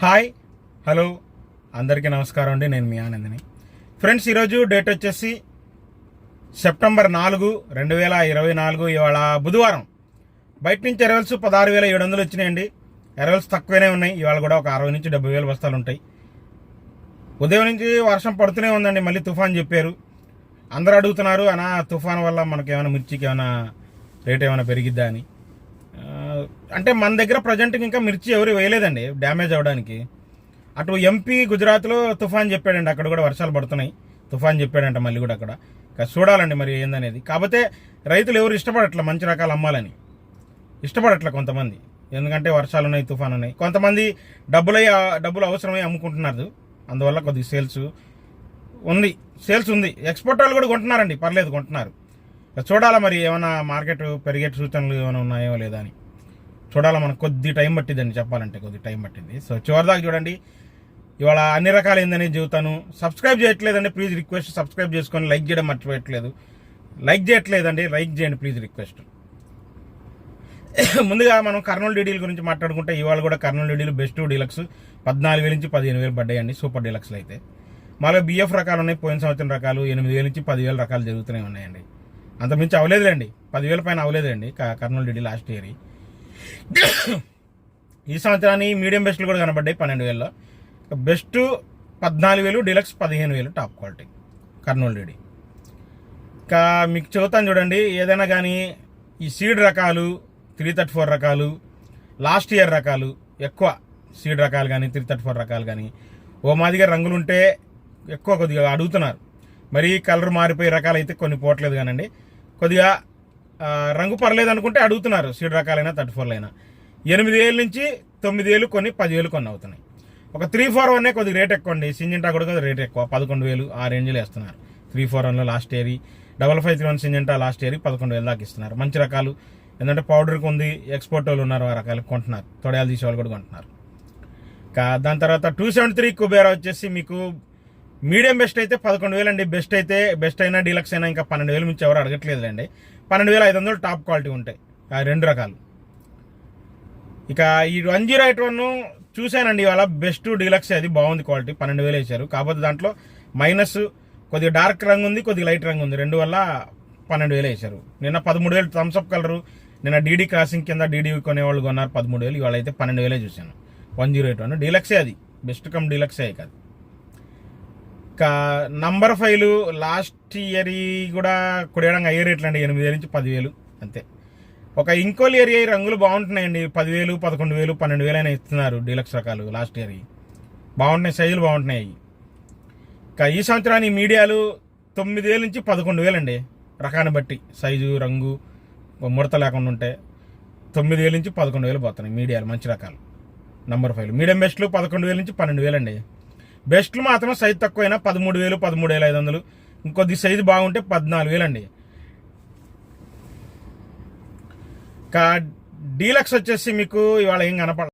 Hi hello అందరికీ నమస్కారం అండి. నేను మీ ఆనందని. ఫ్రెండ్స్ ఈరోజు డేట్ వచ్చేసి సెప్టెంబర్ నాలుగు రెండు వేల ఇరవై నాలుగు ఇవాళ బుధవారం. బయట నుంచి ఎరవల్స్ పదహారు వేల ఏడు వందలు వచ్చినాయండి. ఎరవల్స్ తక్కువనే ఉన్నాయి. ఇవాళ కూడా ఒక అరవై నుంచి డెబ్బై వేల బస్తాలు ఉంటాయి. ఉదయం నుంచి వర్షం పడుతూనే ఉందండి. మళ్ళీ తుఫాన్ చెప్పారు. అందరూ అడుగుతున్నారు అనా తుఫాన్ వల్ల మనకి ఏమైనా మిర్చికి ఏమైనా రేట్ ఏమైనా పెరిగిద్దా అని. అంటే మన దగ్గర ప్రజెంట్ ఇంకా మిర్చి ఎవరు వేయలేదండి డ్యామేజ్ అవ్వడానికి. అటు ఎంపీ గుజరాత్లో తుఫాన్ చెప్పాడండి అక్కడ కూడా వర్షాలు పడుతున్నాయి. తుఫాన్ చెప్పాడంట మళ్ళీ కూడా అక్కడ. చూడాలండి మరి ఏందనేది. కాకపోతే రైతులు ఎవరు ఇష్టపడట్ల మంచి రకాలు అమ్మాలని? ఇష్టపడట్ల కొంతమంది. ఎందుకంటే వర్షాలు ఉన్నాయి తుఫాన్ ఉన్నాయి కొంతమంది డబ్బులై డబ్బులు అవసరమై అమ్ముకుంటున్నారు. అందువల్ల కొద్దిగా సేల్స్ ఉంది. సేల్స్ ఉంది. ఎక్స్పోర్ట్ వాళ్ళు కూడా కొంటున్నారండి. పర్లేదు కొంటున్నారు. చూడాలా మరి ఏమైనా మార్కెట్ పెరిగే సూచనలు ఏమైనా ఉన్నాయో లేదా అని. చూడాలి మనకు కొద్ది టైం పట్టిందండి చెప్పాలంటే కొద్ది టైం పట్టింది. సో చివరిదాకా చూడండి. ఇవాళ అన్ని రకాలు ఏందని చెబుతాను. సబ్స్క్రైబ్ చేయట్లేదండి ప్లీజ్ రిక్వెస్ట్ సబ్స్క్రైబ్ చేసుకొని లైక్ చేయడం మర్చిపోయట్లేదు. లైక్ చేయట్లేదండి లైక్ చేయండి ప్లీజ్ రిక్వెస్ట్ ముందుగా మనం కర్నూలు డీడీల గురించి మాట్లాడుకుంటే ఇవాళ కూడా కర్నూలు డీడీలు బెస్ట్ డీలక్స్ పద్నాలుగు వేల నుంచి పదిహేను వేలు పడ్డాయండి సూపర్ డీలక్స్లు అయితే. మళ్ళీ బిఎఫ్ రకాలు ఉన్నాయి పోయిన సంవత్సరం రకాలు ఎనిమిది వేల నుంచి పదివేల రకాలు జరుగుతూనే ఉన్నాయండి. అంతమించి అవలేదులేండి పదివేల పైన అవ్వలేదండి కర్నూలు డీడీ లాస్ట్ ఇయర్. ఈ సంవత్సరాన్ని మీడియం బెస్ట్లు కూడా కనబడ్డాయి పన్నెండు వేలలో. బెస్ట్ పద్నాలుగు వేలు డీలక్స్ పదిహేను వేలు టాప్ క్వాలిటీ. కర్నూలు రెడీ. ఇంకా మీకు చెబుతాను చూడండి ఏదైనా కానీ ఈ సీడ్ రకాలు త్రీ థర్టీ ఫోర్ రకాలు లాస్ట్ ఇయర్ రకాలు ఎక్కువ సీడ్ రకాలు కానీ త్రీ థర్టీ ఫోర్ రకాలు కానీ ఓ మాదిగా రంగులుంటే ఎక్కువ కొద్దిగా అడుగుతున్నారు. మరి కలర్ మారిపోయే రకాలు అయితే కొన్ని పోవట్లేదు కానండి. కొద్దిగా రంగు పర్లేదు అనుకుంటే అడుగుతున్నారు. సీడ్ రకాలైనా థర్టీ ఫోర్లు అయినా ఎనిమిది ఏళ్ళ నుంచి తొమ్మిది ఏళ్ళు కొన్ని పదివేలు కొన్ని అవుతున్నాయి. ఒక త్రీ ఫోర్ వన్ కొద్దిగా రేట్ ఎక్కువ అండి సింజెంటా కూడా కొద్దిగా రేట్ ఎక్కువ. పదకొండు వేలు ఆ రేంజ్లో వేస్తున్నారు. త్రీ ఫోర్ వన్లో last year double five three one Syngenta last year పదకొండు వేలు దాకా ఇస్తున్నారు. మంచి రకాలు. ఎందుకంటే పౌడర్కి ఉంది ఎక్స్పోర్ట్ వాళ్ళు ఉన్నారు ఆ రకాలు కొంటున్నారు. తొడయాలు తీసేవాళ్ళు కూడా కొంటున్నారు. ఇంకా దాని తర్వాత టూ సెవెంటీ త్రీ కుబేరా వచ్చేసి మీకు మీడియం బెస్ట్ అయితే పదకొండు వేలు అండి బెస్ట్ అయితే బెస్ట్ అయినా డీలక్స్ అయినా ఇంకా పన్నెండు వేలు మించి ఎవరు అడగట్లేదండి పన్నెండు వేల ఐదు వందలు టాప్ క్వాలిటీ ఉంటాయి. ఆ రెండు రకాలు. ఇక ఈ వన్ జీరో ఎయిట్ వన్ చూశానండి ఇవాళ బెస్ట్ డీలక్స్ అది బాగుంది క్వాలిటీ పన్నెండు వేలు వేశారు కాకపోతే దాంట్లో మైనస్ కొద్దిగా డార్క్ రంగు ఉంది కొద్దిగా లైట్ రంగు ఉంది. రెండు వల్ల పన్నెండు వేలు వేశారు నిన్న పదమూడు వేలు థమ్స్అప్ కలరు. నిన్న డీడీ క్రాసింగ్ కింద డీడీ కొనేవాళ్ళు కొన్నారు పదమూడు వేలు. ఇవాళ అయితే పన్నెండు వేలే చూశాను. వన్ జీరో ఎయిట్ వన్ డీలక్సే అది. బెస్ట్ కమ్ డీలక్సే కాదు. ఇంకా నంబర్ ఫైలు లాస్ట్ ఇయర్ కూడా కుడేయడంగా అయ్యే రేట్లు అండి ఎనిమిది వేల నుంచి పదివేలు అంతే. ఒక ఇంకోల్ ఏరియా రంగులు బాగుంటున్నాయండి పదివేలు పదకొండు వేలు పన్నెండు వేలు అయినా ఇస్తున్నారు డీలక్స్ రకాలు లాస్ట్ ఇయర్ బాగుంటున్నాయి సైజులు బాగుంటున్నాయి ఇంకా ఈ సంవత్సరానికి మీడియాలు తొమ్మిది వేల నుంచి పదకొండు వేలు అండి రకాన్ని బట్టి సైజు రంగు ముడత లేకుండా ఉంటే తొమ్మిది వేల నుంచి పదకొండు వేలు పోతున్నాయి మీడియాలు మంచి రకాలు. నంబర్ ఫైవ్ మీడియం బెస్ట్లు పదకొండు వేల నుంచి పన్నెండు వేలు అండి బెస్ట్లు మాత్రం సైజు తక్కువైనా పదమూడు వేలు పదమూడు వేల ఐదు వందలు. ఇంకొద్ది సైజు బాగుంటే పద్నాలుగు వేలు అండి ఇంకా డీలక్స్ వచ్చేసి మీకు ఇవాళ ఏం కనపడ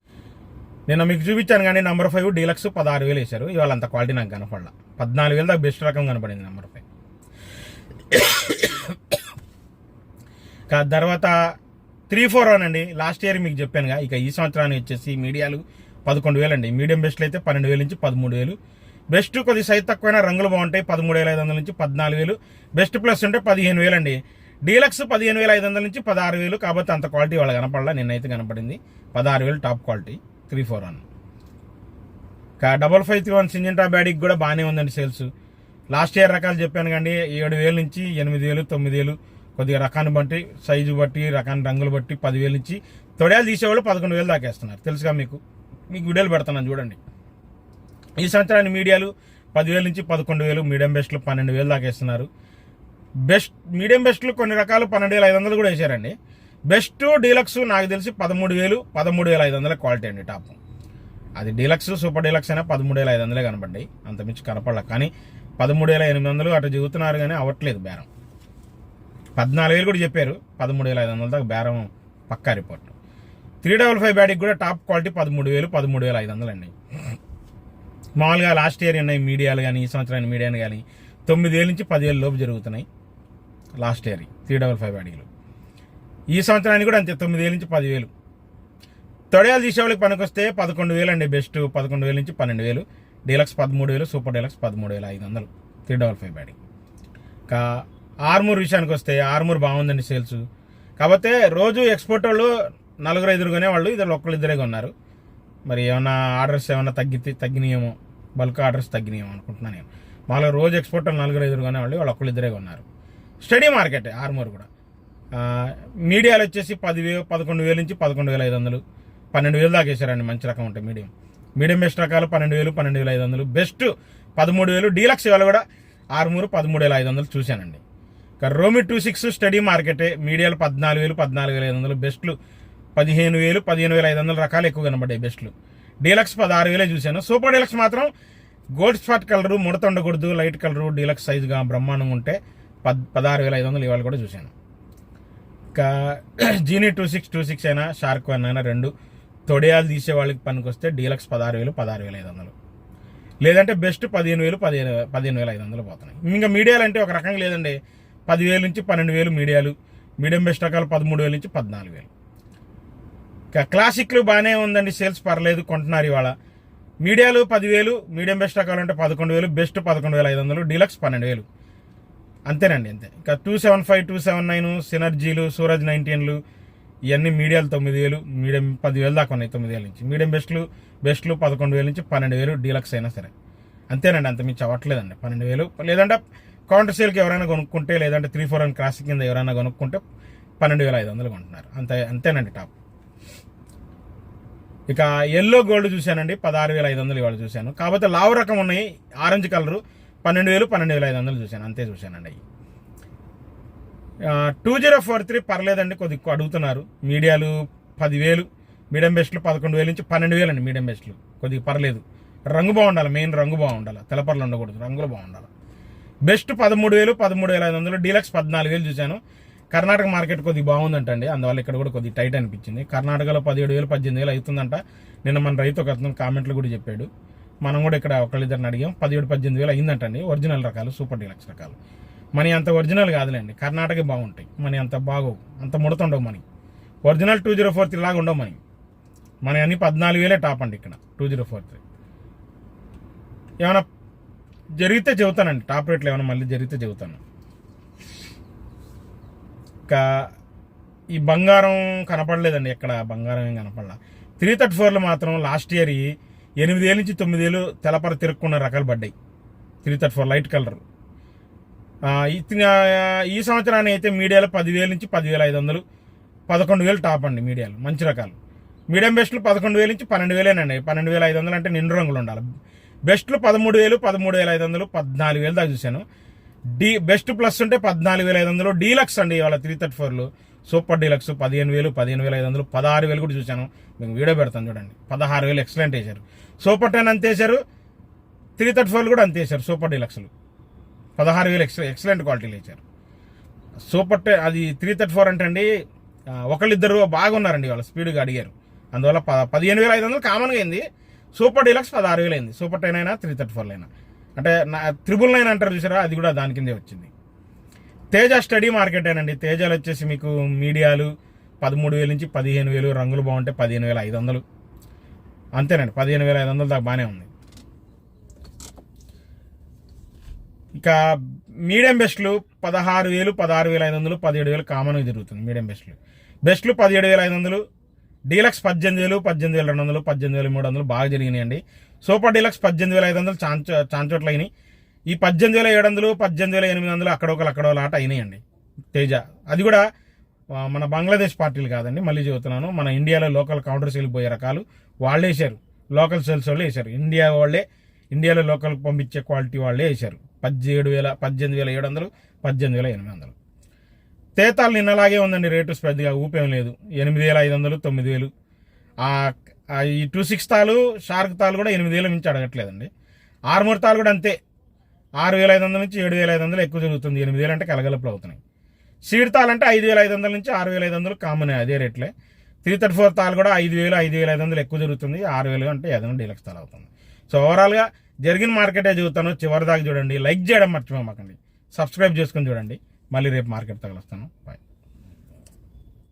నేను మీకు చూపించాను కానీ నెంబర్ ఫైవ్ డీలక్స్ పదహారు వేలు వేశారు. ఇవాళ అంత క్వాలిటీ నాకు కనపడలా. పద్నాలుగు వేలు దాకా బెస్ట్ రకం కనపడింది నెంబర్ ఫైవ్. తర్వాత త్రీ ఫోర్ వన్ అండి. లాస్ట్ ఇయర్ మీకు చెప్పానుగా. ఇక ఈ సంవత్సరానికి వచ్చేసి మీడియాలు పదకొండు వేలు అండి మీడియం బెస్ట్లు అయితే పన్నెండు వేలు నుంచి పదమూడు వేలు. బెస్ట్ కొద్ది సైజ్ తక్కువైనా రంగులు బాగుంటాయి. పదమూడు వేల ఐదు వందల నుంచి పద్నాలుగు వేలు. బెస్ట్ ప్లస్ ఉంటే పదిహేను వేలు అండి డీలక్స్ పదిహేను వేల ఐదు వందల నుంచి పదహారు వేలు. కాబట్టి అంత క్వాలిటీ వాళ్ళ కనపడలా. నిన్నైతే కనపడింది. పదహారు వేలు top quality. Three four one. Double five three one Syngenta బ్యాడీకి కూడా బాగానే ఉందండి సేల్స్. లాస్ట్ ఇయర్ రకాలు చెప్పాను కండి. ఏడు వేల నుంచి ఎనిమిది వేలు తొమ్మిది వేలు. కొద్దిగా రకాన్ని బట్టి సైజు బట్టి రకాన్ని రంగులు బట్టి పదివేలు నుంచి తొడయాలు తీసేవాళ్ళు పదకొండు వేలు దాకేస్తున్నారు. తెలుసుగా మీకు? మీకు వీడియోలు పెడుతున్నాను చూడండి. ఈ సంవత్సరాన్ని మీడియాలు పదివేల నుంచి పదకొండు వేలు మీడియం బెస్ట్లు పన్నెండు వేలు దాకా వేస్తున్నారు. బెస్ట్ మీడియం బెస్ట్లు కొన్ని రకాలు పన్నెండు వేల ఐదు వందలు కూడా వేశారండి. బెస్ట్ డీలక్స్ నాకు తెలిసి పదమూడు వేలు పదమూడు వేల ఐదు వందల క్వాలిటీ అండి టాప్. అది డీలక్స్ సూపర్ డీలక్స్ అయినా పదమూడు వేల ఐదు వందలే కనపడ్డాయి. అంతమించి కనపడలే. కానీ పదమూడు వేల ఎనిమిది వందలు అటు చెబుతున్నారు కానీ అవ్వట్లేదు బేరం. పద్నాలుగు వేలు కూడా చెప్పారు. పదమూడు వేల ఐదు వందల దాకా బేరం పక్కా report. Three double five batting కూడా టాప్ క్వాలిటీ పదమూడు వేలు పదమూడు వేల ఐదు వందలు అండి. మామూలుగా లాస్ట్ ఇయర్ ఉన్నాయి మీడియాలు కానీ ఈ సంవత్సరాన్ని మీడియాలు కానీ తొమ్మిది వేల నుంచి పదివేల లోపు జరుగుతున్నాయి last year three double five బ్యాటింగ్లు. ఈ సంవత్సరానికి కూడా అంతే తొమ్మిది వేల నుంచి పదివేలు. తొడయాలు తీసేవాళ్ళకి పనికొస్తే పదకొండు వేలు అండి బెస్ట్ పదకొండు వేల నుంచి పన్నెండు వేలు. డీలక్స్ పదమూడు వేలు సూపర్ డీలక్స్ పదమూడు వేల ఐదు వందలు త్రీ డబల్ ఫైవ్ బ్యాటింగ్. ఇంకా ఆర్మూర్ విషయానికి వస్తే ఆర్మూర్ బాగుందండి సేల్స్. కాకపోతే రోజు ఎక్స్పోర్ట్ వాళ్ళు నలుగురు ఐదుగురుగానే వాళ్ళు ఇద్దరు ఒక్కరు ఇద్దరే ఉన్నారు మరి ఏమైనా ఆర్డర్స్ ఏమైనా తగ్గి తగ్గినాయేమో బల్క్ ఆర్డర్స్ తగ్గినాయేమో అనుకుంటున్నాను నేను. మామూలుగా రోజు ఎక్స్పోర్ట్ నలుగురు ఐదుగురుగానే వాళ్ళు వాళ్ళు ఒక్కరు ఇద్దరే ఉన్నారు స్టడీ మార్కెట్ ఆర్మూర్ కూడా. మీడియాలు వచ్చేసి పదివే పదకొండు వేల నుంచి పదకొండు వేల ఐదు వందలు పన్నెండు వేలు దాకా వేసారండి మంచి రకం ఉంటాయి మీడియం. మీడియం బెస్ట్ రకాలు పన్నెండు వేలు పన్నెండు వేల ఐదు వందలు. బెస్ట్ పదమూడు వేలు డీలక్స్ ఇవాళ కూడా ఆరుమూరు పదమూడు వేల ఐదు వందలు చూశానండి. రోమి టూ సిక్స్ స్టడీ మార్కెటే మీడియాలు పద్నాలుగు వేలు పద్నాలుగు వేల ఐదు వందలు బెస్ట్లు పదిహేను వేలు పదిహేను వేల ఐదు వందల రకాలు ఎక్కువ కనబడ్డాయి బెస్ట్లు. డీలక్స్ పదహారు వేలే చూశాను. సూపర్ డీలక్స్ మాత్రం గోల్డ్ స్పాట్ కలరు ముడత ఉండకూడదు లైట్ కలరు డీలక్స్ సైజుగా బ్రహ్మాండంగా ఉంటే పద్ పదహారు వేల ఐదు వందలు ఇవాళ కూడా చూశాను. ఇంకా genie two six two six అయినా షార్క్ వన్ అయినా రెండు తొడియాలు తీసే వాళ్ళకి పనికొస్తే డీలక్స్ పదహారు వేలు పదహారు వేల ఐదు వందలు. లేదంటే బెస్ట్ పదిహేను వేలు పదిహేను పదిహేను వేల ఐదు వందలు పోతున్నాయి. ఇంకా మీడియాలు అంటే ఒక రకంగా లేదండి. పదివేలు నుంచి పన్నెండు వేలు మీడియాలు. మీడియం బెస్ట్ రకాలు పదమూడు వేల నుంచి పద్నాలుగు వేలు. క్లాసిక్లు బాగానే ఉందండి సేల్స్ పర్లేదు కొంటున్నారు ఇవాళ. మీడియాలు పదివేలు మీడియం బెస్ట్ రకాలంటే పదకొండు వేలు బెస్ట్ పదకొండు వేల ఐదు వందలు డీలక్స్ పన్నెండు వేలు. అంతేనండి అంతే. ఇంకా two seven five two seven nine సినర్జీలు Suraj నైన్టీన్లు ఇవన్నీ మీడియాలు తొమ్మిది వేలు మీడియం పదివేలు దాకా ఉన్నాయి తొమ్మిది వేల నుంచి. మీడియం బెస్ట్లు బెస్ట్లు పదకొండు వేల నుంచి పన్నెండు వేలు డీలక్స్ అయినా సరే. అంతేనండి అంత మించి అవ్వట్లేదండి పన్నెండు వేలు. లేదంటే కౌంటర్ సేల్కి ఎవరైనా కొనుక్కుంటే లేదంటే త్రీ ఫోర్ అండ్ క్రాస్ కింద ఎవరైనా కొనుక్కుంటే పన్నెండు వేల ఐదు వందలు కొంటున్నారు. అంతే అంతేనండి టాప్. ఇక ఎల్లో గోల్డ్ చూశానండి పదహారు వేల ఐదు వందలు ఇవాళ చూశాను. కాకపోతే లావు రకం ఉన్నాయి ఆరెంజ్ కలరు పన్నెండు వేలు పన్నెండు వేల ఐదు వందలు చూశాను. అంతే చూశానండి. అవి టూ జీరో ఫోర్ త్రీ పర్లేదండి కొద్ది ఎక్కువ అడుగుతున్నారు. మీడియాలు పదివేలు మీడియం బెస్ట్లు పదకొండు వేలు నుంచి పన్నెండు వేలు అండి మీడియం బెస్ట్లు. కొద్దిగా పర్లేదు. రంగు బాగుండాలి మెయిన్ రంగు బాగుండాలి. తెలపర్లు ఉండకూడదు రంగులు బాగుండాలి. బెస్ట్ పదమూడు వేలు పదమూడు వేల ఐదు వందలు డీలక్స్ పద్నాలుగు వేలు చూశాను. కర్ణాటక మార్కెట్ కొద్దిగా బాగుందంటండి. అందువల్ల ఇక్కడ కూడా కొద్దిగా టైట్ అనిపించింది. కర్ణాటకలో పదిహేడు వేలు పద్దెనిమిది వేలు అవుతుందంట. నిన్న మన రైతు ఒక అతను కామెంట్లు కూడా చెప్పాడు. మనం కూడా ఇక్కడ ఒకళ్ళిద్దరిని అడిగాం. పదిహేడు పద్దెనిమిది వేలు అయిందంటండి. ఒరిజినల్ రకాలు సూపర్ డీలక్స్ రకాలు. మనీ అంత ఒరిజినల్ కాదులేండి. కర్ణాటక బాగుంటాయి. మనీ అంత బాగోవు. అంత ముడతుండవు money. Original two zero four three లాగా ఉండవు మనీ. మన అన్ని పద్నాలుగు వేలే టాప్ అండి ఇక్కడ. Two zero four three. ఏమైనా జరిగితే చెబుతానండి. టాప్ రేట్లు ఏమైనా మళ్ళీ జరిగితే చెబుతాను. ఇంకా ఈ బంగారం కనపడలేదండి ఎక్కడ బంగారం ఏం కనపడలా. త్రీ థర్టీ ఫోర్లో మాత్రం లాస్ట్ ఇయర్ ఎనిమిది నుంచి తొమ్మిది తెలపర తిరుక్కున్న రకాలు పడ్డాయి. Three thirty four light colour. ఈ సంవత్సరాన్ని అయితే మీడియాలో పదివేల నుంచి పదివేల ఐదు వందలు పదకొండు వేలు టాప్ అండి మీడియాలు మంచి రకాలు. మీడియం బెస్ట్లు పదకొండు వేల నుంచి పన్నెండు వేలేనండి పన్నెండు వేల ఐదు వందలు అంటే నిండు రంగులు ఉండాలి. బెస్ట్లు పదమూడు వేలు పదమూడు వేల ఐదు వందలు పద్నాలుగు వేలు దాకా చూశాను. డి బెస్ట్ ప్లస్ ఉంటే పద్నాలుగు వేల ఐదు వందలు డీలక్స్ అండి ఇవాళ త్రీ థర్టీ ఫోర్లు సూపర్ డీలక్స్ పదిహేను వేలు పదిహేను వేల ఐదు వందలు పదహారు వేలు కూడా చూశాను. మేము వీడియో పెడతాను చూడండి. పదహారు వేలు ఎక్సలెంట్ వేశారు. సూపర్ టెన్ అంత వేశారు. త్రీ థర్టీ ఫోర్లు కూడా అంతే వేశారు సూపర్ డీలక్స్లు పదహారు వేలు ఎక్స్ ఎక్సలెంట్ క్వాలిటీలు వేశారు. సూపర్ టెన్ అది త్రీ థర్టీ ఫోర్ అంటే అండి ఒకళ్ళిద్దరు బాగున్నారండి వాళ్ళ స్పీడ్గా అడిగారు. అందువల్ల ప పదిహేను వేల ఐదు వందలు కామన్గా అయింది. సూపర్ డీలక్స్ పదహారు వేలు అయింది. సూపర్ టెన్ అయినా త్రీ థర్టీ ఫోర్ అయినా. అంటే నా త్రిబుల్ నైన్ అంటారు చూసారా? అది కూడా దాని కిందే వచ్చింది. తేజ స్టడీ మార్కెటేనండి తేజాలు వచ్చేసి మీకు మీడియాలు పదమూడు వేల నుంచి పదిహేను వేలు రంగులు బాగుంటే పదిహేను వేల ఐదు వందలు. అంతేనండి పదిహేను వేల ఐదు వందలు దాకా బాగానే ఉంది. ఇక మీడియం బెస్ట్లు పదహారు వేలు పదహారు వేల ఐదు వందలు పదిహేడు వేలు కామన్గా జరుగుతుంది మీడియం బెస్ట్లు. బెస్ట్లు పదిహేడు వేల ఐదు వందలు డీలక్స్ పద్దెనిమిది వేలు పద్దెనిమిది వేల రెండు వందలు పద్దెనిమిది వేల మూడు వందలు బాగా జరిగినాయండి. సూపర్ డీలక్స్ పద్దెనిమిది వేల ఐదు వందలు చాంచో చాంచోట్ల అయినాయి. ఈ పద్దెనిమిది వేల ఏడు వందలు పద్దెనిమిది వేల ఎనిమిది వందలు అక్కడొకలు అక్కడో ఆట అయినాయండి. తేజ. అది కూడా మన బంగ్లాదేశ్ పార్టీలు కాదండి. మళ్ళీ చెబుతున్నాను మన ఇండియాలో లోకల్ కౌంటర్స్ వెళ్ళిపోయే రకాలు వాళ్ళే వేశారు. లోకల్ సెల్స్ వాళ్ళే వేశారు. ఇండియా వాళ్ళే ఇండియాలో లోకల్ పంపించే క్వాలిటీ వాళ్ళే వేశారు. పద్దెడు వేల పద్దెనిమిది వేల ఏడు వందలు పద్దెనిమిది వేల ఎనిమిది వందలు తేతాలు నిన్నలాగే ఉందండి రేటు పెద్దగా ఊపేం లేదు. ఎనిమిది వేల ఐదు వందలు తొమ్మిది వేలు. ఈ టూ సిక్స్ తాలు షార్క్ తాలు కూడా ఎనిమిది వేల నుంచి అడగట్లేదండి. ఆరుమూరు తాలు కూడా అంతే. ఆరు వేల ఐదు వందల నుంచి ఏడు వేల ఐదు వందలు ఎక్కువ జరుగుతుంది. ఎనిమిది వేలు అంటే కలగలుపులు అవుతున్నాయి. సీడ్ తాలు అంటే ఐదు వేల ఐదు వందల నుంచి ఆరు వేల ఐదు వందలు కామన్ అదే రేట్లే. త్రీ థర్టీ ఫోర్ తాలు కూడా ఐదు వేలు ఐదు వేల ఐదు వందలు ఎక్కువ జరుగుతుంది. ఆరు వేలు అంటే ఏదైనా డీలక్స్ తాలు అవుతుంది. సో ఓవరాల్గా జరిగిన మార్కెటే చూస్తాను. చివరి దాకా చూడండి. లైక్ చేయడం మర్చిపోమాకండి సబ్స్క్రైబ్ చేసుకొని చూడండి. మళ్ళీ రేపు మార్కెట్ తగలొస్తాను. బాయ్